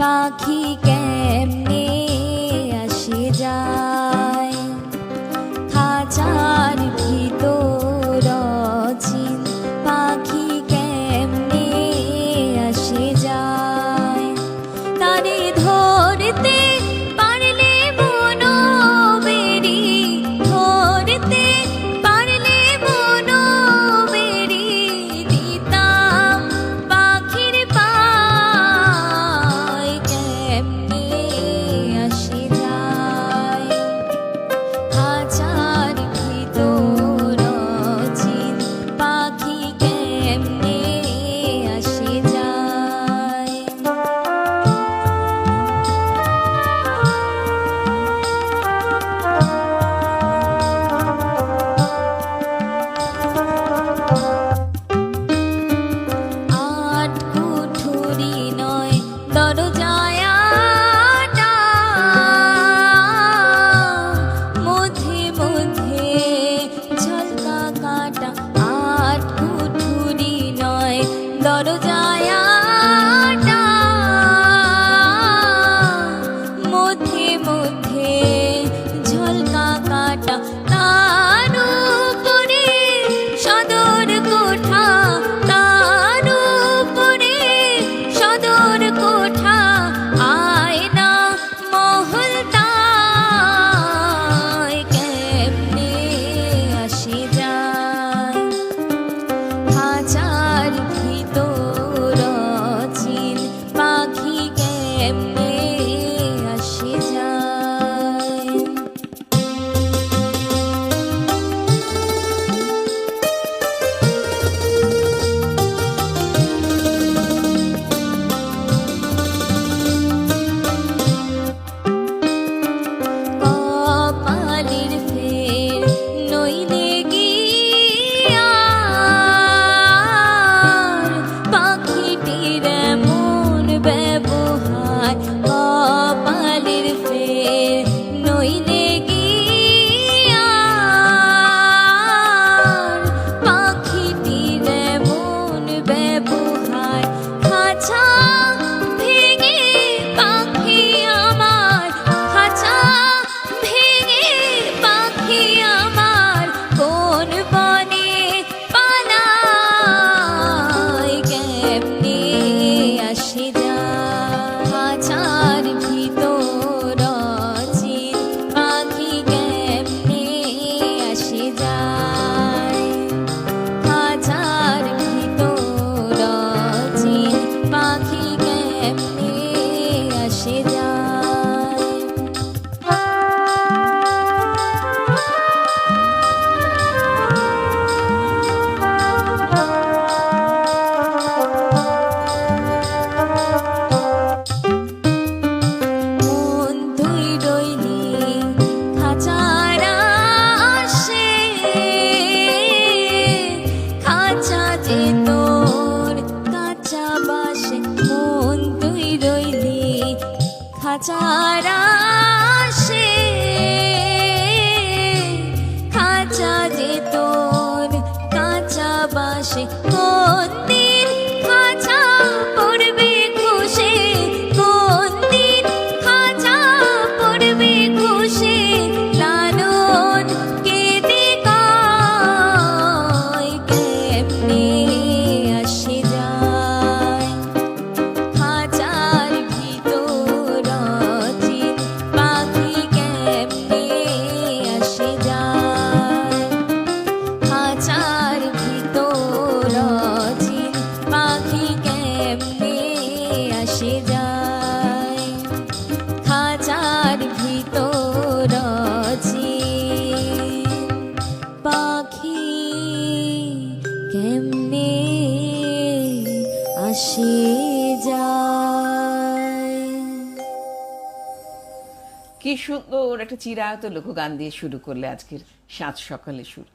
পাখি বাজারা কি সুন্দর একটা চিরায়ত লোকগান দিয়ে শুরু করলে আজকের সাত সকালে শুরু